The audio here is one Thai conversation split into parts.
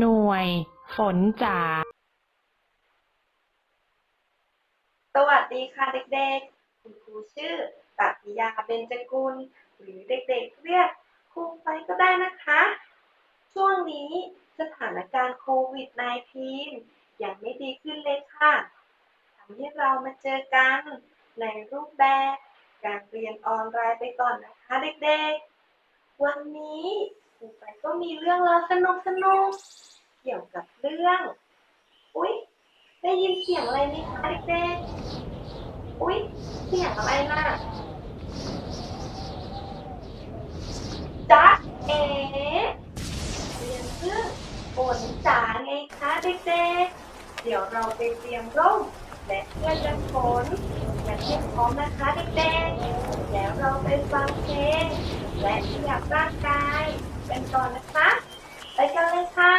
หน่วย ฝนจ๋า สวัสดีค่ะเด็กๆ คุณครูชื่อตัติยาเบญจกุล หรือเด็กๆ เรียกครูไปก็ได้นะคะ ช่วงนี้สถานการณ์โควิด -19 ยังไม่ดีขึ้นเลยค่ะทำให้เรามาเจอกันในรูปแบบการเรียนออนไลน์ไปก่อนนะคะเด็กๆ วันนี้ รูไปก็มีเรื่องราวสนุกๆเกี่ยวกับเรื่อง อุ๊ย ได้ยินเสียงอะไรไหมคะเด็กๆอุ๊ย เสียงอะไรน่ะจ๊ะเอ๋เรียนเรื่องฝนจ๋าไงคะเด็กๆ เดี๋ยวเราไปเตรียมร่มและเสื้อกันฝนกันให้พร้อมนะคะเด็กๆ แล้วเราไปฟังเพลงและขยับร่างกาย กันก่อนนะคะ ไปกันเลยค่ะ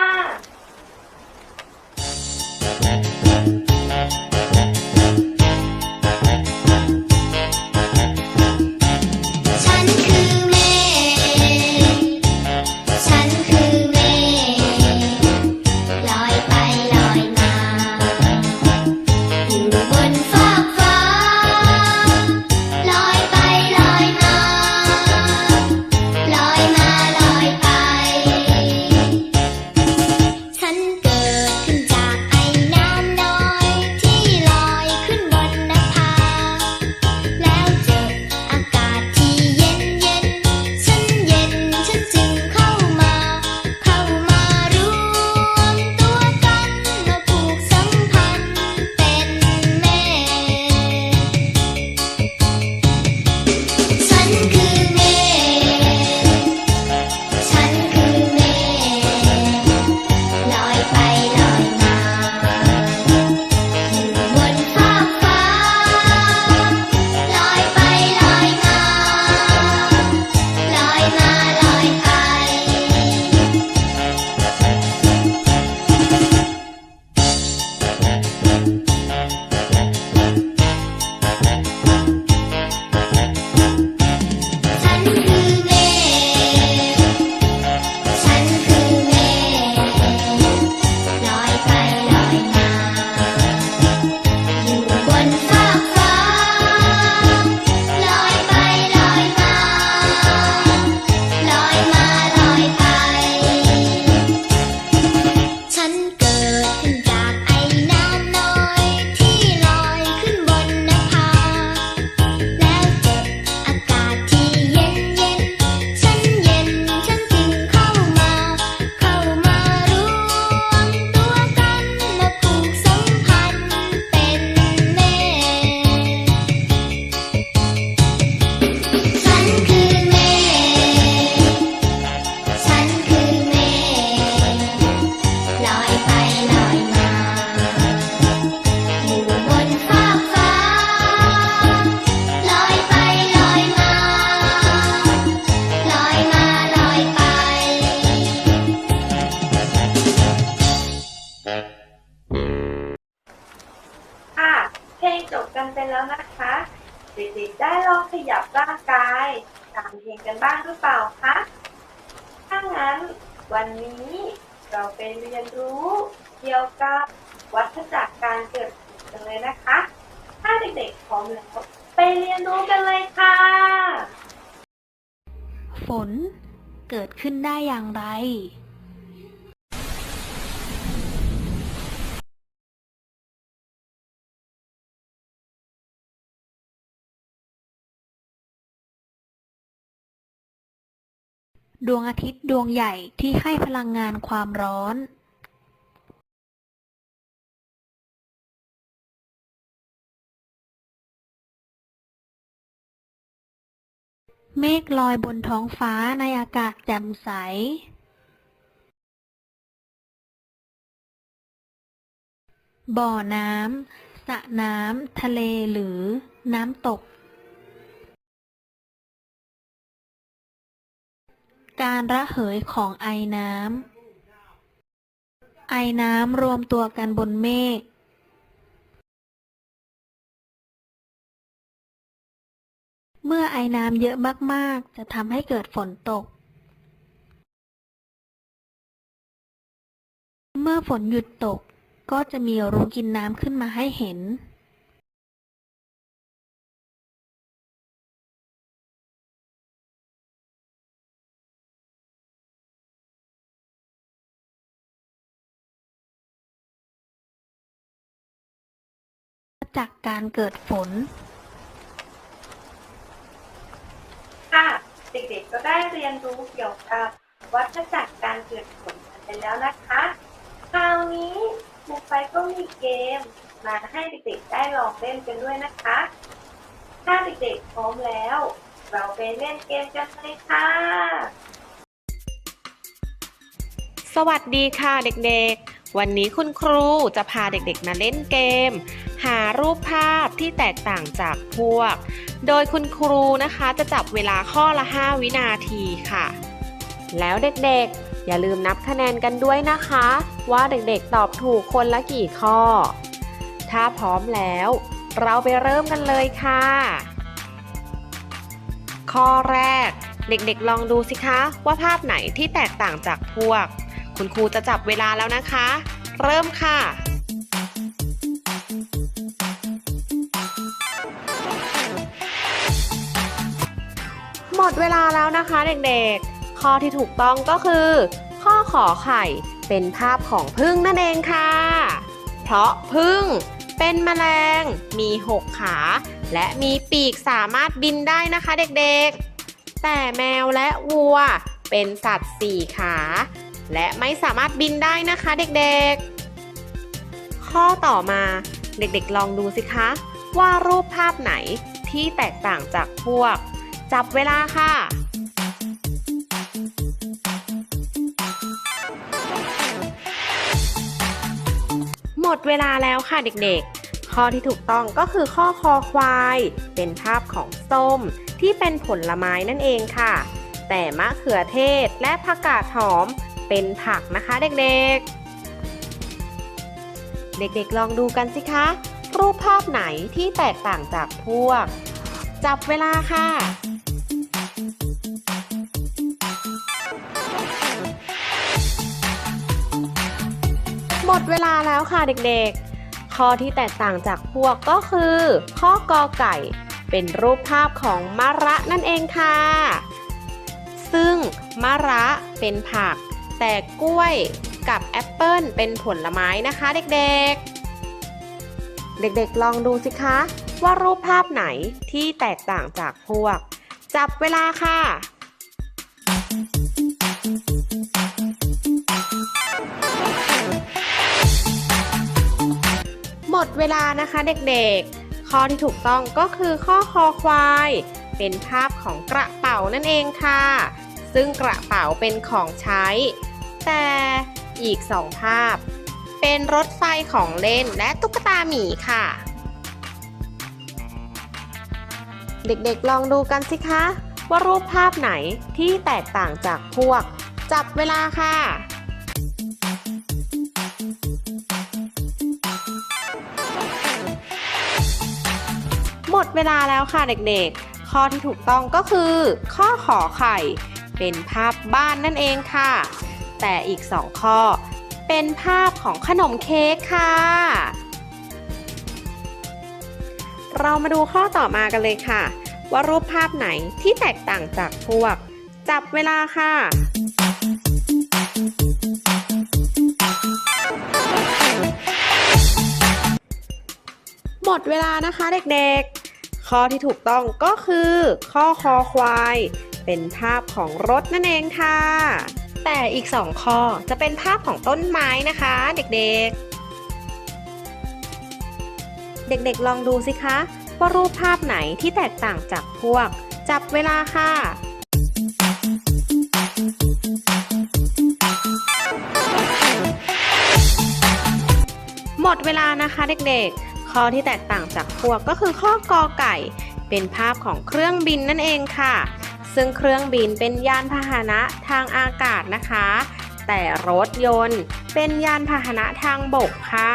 เราไปเรียนรู้เกี่ยวกับวัฏจักรการเกิดกันเลยนะคะ ถ้าเด็กๆพร้อมแล้วไปเรียนรู้กันเลยค่ะ ฝนเกิดขึ้นได้อย่างไร ดวงอาทิตย์ดวงใหญ่ที่ให้พลังงานความร้อนเมฆลอยบนท้องฟ้าในอากาศแจ่มใส บ่อน้ำ สระน้ำ ทะเลหรือน้ำตก การระเหยของไอน้ำ ไอน้ำรวมตัวกันบนเมฆ เมื่อไอน้ำเยอะมาก ๆ จะทำให้เกิดฝนตก เมื่อฝนหยุดตกก็จะมีรูกินน้ำขึ้นมาให้เห็น จากการเกิดฝน ค่ะเด็กๆก็ได้เรียนรู้เกี่ยวกับวัฏจักรการเกิดฝนกันไปแล้วนะคะ คราวนี้ครูไปก็มีเกมมาให้เด็กๆได้ลองเล่นกันด้วยนะคะ ถ้าเด็กๆพร้อมแล้ว เราไปเล่นเกมกันเลยค่ะ สวัสดีค่ะเด็กๆ วันนี้คุณครูจะพาเด็กๆมาเล่นเกม หารูปภาพที่แตกต่างจากพวก โดยคุณครูนะคะจะจับเวลาข้อละ 5 วินาทีค่ะ แล้วเด็กๆ อย่าลืมนับคะแนนกันด้วยนะคะ ว่าเด็กๆตอบถูกคนละกี่ข้อ ถ้าพร้อมแล้ว เราไปเริ่มกันเลยค่ะ ข้อแรก เด็กๆลองดูสิคะว่าภาพไหนที่แตกต่างจากพวก คุณครูจะจับเวลาแล้วนะคะ เริ่มค่ะ หมดเวลาแล้วนะคะเด็กๆ ข้อที่ถูกต้องก็คือ ข้อขอไข่เป็นภาพของพึ่งนั่นเองค่ะ เพราะพึ่งเป็นแมลง มีหกขา และมีปีกสามารถบินได้นะคะเด็กๆ แต่แมวและวัวเป็นสัตว์สี่ขา และไม่สามารถบินได้นะคะเด็กๆ ข้อต่อมาเด็กๆลองดูสิคะ ว่ารูปภาพไหนที่แตกต่างจากพวก จับเวลาค่ะ หมดเวลาแล้วค่ะเด็กๆ ข้อที่ถูกต้องก็คือข้อคอควาย เป็นภาพของส้มที่เป็นผลไม้นั่นเองค่ะ แต่มะเขือเทศและผักกาดหอมเป็นผักนะคะเด็กๆเด็กๆ ลองดูกันสิคะ รูปภาพไหนที่แตกต่างจากพวก จับเวลาค่ะ ดเวลาแล้วค่ะเด็กๆ ข้อที่แตกต่างจากพวกก็คือ ข้อกอไก่ เป็นรูปภาพของมะระนั่นเองค่ะ ซึ่งมะระเป็นผัก แต่กล้วยกับแอปเปิลเป็นผลไม้นะคะเด็กๆ เด็กๆลองดูสิคะ ว่ารูปภาพไหนที่แตกต่างจากพวก จับเวลาค่ะ ลานะคะเด็กๆ ข้อที่ถูกต้องก็คือข้อคอควาย เป็นภาพของกระเป๋านั่นเองค่ะ ซึ่งกระเป๋าเป็นของใช้ แต่อีกสองภาพ เป็นรถไฟของเล่นและตุ๊กตาหมีค่ะ เด็กๆลองดูกันสิคะ ว่ารูปภาพไหนที่แตกต่างจากพวก จับเวลาค่ะ ดเวลาแล้วค่ะเด็กๆ ข้อที่ถูกต้องก็คือ ข้อขอไข่ เป็นภาพบ้านนั่นเองค่ะ แต่อีกสองข้อ เป็นภาพของขนมเค้กค่ะ เรามาดูข้อต่อมากันเลยค่ะ ว่ารูปภาพไหนที่แตกต่างจากพวก จับเวลาค่ะหมดเวลานะคะเด็กๆ ข้อที่ถูกต้องก็คือ ข้อคอควาย เป็นภาพของรถนั่นเองค่ะ แต่อีกสองข้อจะเป็นภาพของต้นไม้นะคะ เด็กๆ เด็กๆลองดูสิคะว่ารูปภาพไหนที่แตกต่างจากพวก จับเวลาค่ะหมดเวลานะคะเด็กๆ ข้อที่แตกต่างจากพวกก็คือข้อกอไก่ เป็นภาพของเครื่องบินนั่นเองค่ะ ซึ่งเครื่องบินเป็นยานพาหนะทางอากาศนะคะ แต่รถยนต์เป็นยานพาหนะทางบกค่ะ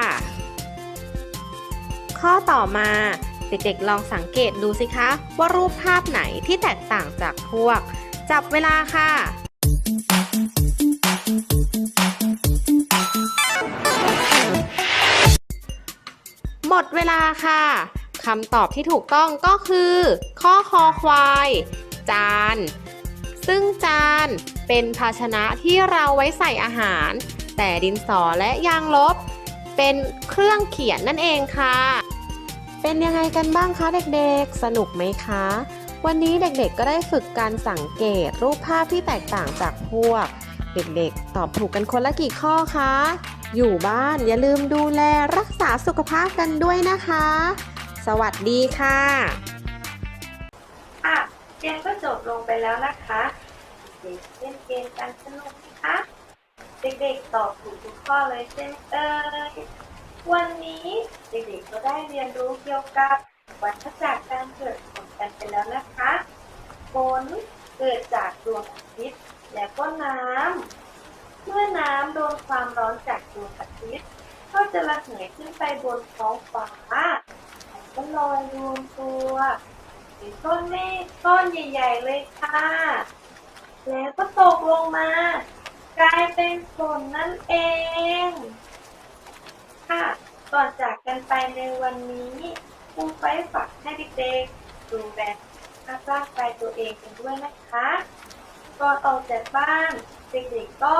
ข้อต่อมาเด็กๆลองสังเกตดูสิคะว่ารูปภาพไหนที่แตกต่างจากพวก จับเวลาค่ะ หมดเวลาค่ะคำตอบที่ถูกต้องก็คือ ข้อคอควาย จาน ซึ่งจานเป็นภาชนะที่เราไว้ใส่อาหาร แต่ดินสอและยางลบ เป็นเครื่องเขียนนั่นเองค่ะ เป็นยังไงกันบ้างคะเด็กๆ สนุกไหมคะ วันนี้เด็กๆก็ได้ฝึกการสังเกตรูปภาพที่แตกต่างจากพวก เด็กๆ ตอบถูกกันคนละกี่ข้อคะ อยู่บ้านอย่าลืมดูแลรักษาสุขภาพกันด้วยนะคะ สวัสดีค่ะค่ะเกมก็จบลงไปแล้วนะคะ เด็กเล่นเกมกันสนุกไหมคะเด็กๆตอบถูกทุกข้อเลยใช่ไหมเอ่ยวันนี้เด็กๆก็ได้เรียนรู้เกี่ยวกับวัฏจักรการเกิดฝนกันไปแล้วนะคะฝนเกิดจากดวงอาทิตย์ และก็น้ำ เมื่อน้ำโดนความร้อนจากดวงอาทิตย์ก็จะระเหยขึ้นไปบนท้องฟ้าแล้วก็ลอยรวมตัวเป็นก้อนเมฆก้อนใหญ่ ๆ เลยค่ะ แล้วก็ตกลงมา กลายเป็นฝนนั่นเอง ค่ะ ก่อนจากกันไปในวันนี้ครูไฟฝากให้เด็กๆดูแลสุขภาพร่างกายตัวเองกันด้วยนะคะ ก่อนออกจากบ้าน เด็กๆก็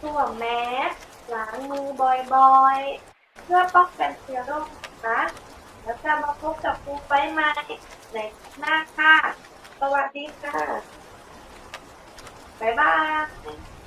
สวมแมสล้างมือบ่อยๆ เพื่อป้องกันเชื้อโรคนะคะแล้วจะมาพบกับครูไฟใหม่ในหน้าค่ะ สวัสดีค่ะ บ๊ายบาย